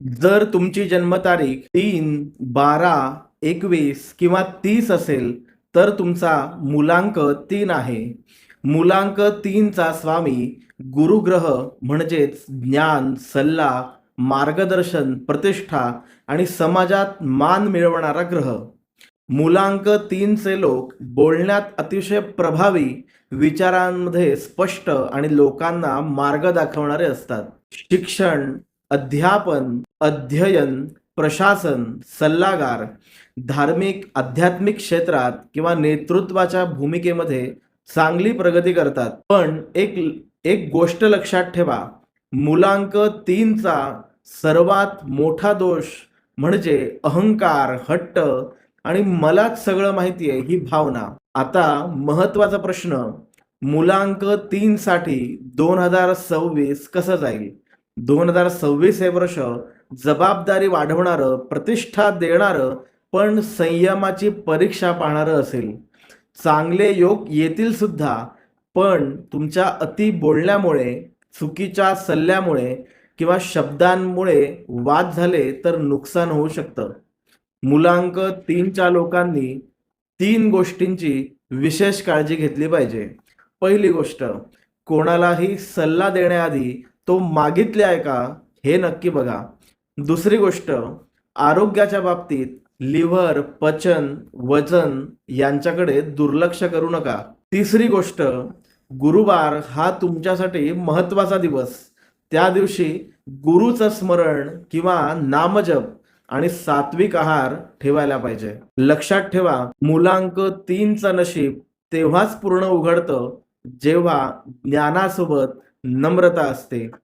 जर तुमची जन्मतारीख तीन बारा एकवीस किंवा तीस असेल तर तुमचा मुलांक तीन आहे. मुलांक तीनचा स्वामी गुरुग्रह म्हणजेच ज्ञान सल्ला मार्गदर्शन प्रतिष्ठा आणि समाजात मान मिळवणारा ग्रह. मुलांक तीनचे लोक बोलण्यात अतिशय प्रभावी विचारांमध्ये स्पष्ट आणि लोकांना मार्ग दाखवणारे असतात. शिक्षण अध्यापन अध्ययन प्रशासन सल्लागार धार्मिक आध्यात्मिक क्षेत्रात किंवा नेतृत्वाच्या भूमिकेमध्ये चांगली प्रगती करतात. पण एक एक गोष्ट लक्षात ठेवा. मुलांक तीनचा सर्वात मोठा दोष म्हणजे अहंकार हट्ट आणि मलाच सगळं माहिती आहे ही भावना. आता महत्त्वाचा प्रश्न मुलांक तीन साठी दोन हजार सव्वीस कसं जाईल? दोन हजार सव्वीस हे वर्ष जबाबदारी वाढवणारं प्रतिष्ठा देणारं पण संयमाची परीक्षा पाहणारं असेल. चांगले योग येतील सुद्धा पण तुमच्या अति बोलण्यामुळे चुकीच्या सल्ल्यामुळे किंवा शब्दांमुळे वाद झाले तर नुकसान होऊ शकतं. मुलांक तीनच्या लोकांनी तीन गोष्टींची विशेष काळजी घेतली पाहिजे. पहिली गोष्ट कोणालाही सल्ला देण्याआधी तो मागितले आहे का हे नक्की बघा. दुसरी गोष्ट आरोग्याच्या बाबतीत लिव्हर पचन वजन यांच्याकडे दुर्लक्ष करू नका. तिसरी गोष्ट गुरुवार हा तुमच्यासाठी महत्त्वाचा दिवस. त्या दिवशी गुरुचं स्मरण किंवा नामजप आणि सात्विक आहार ठेवायला पाहिजे. लक्षात ठेवा मुलांक तीनचं नशीब तेव्हाच पूर्ण उघडतं जेव्हा ज्ञानासोबत नम्रता असते.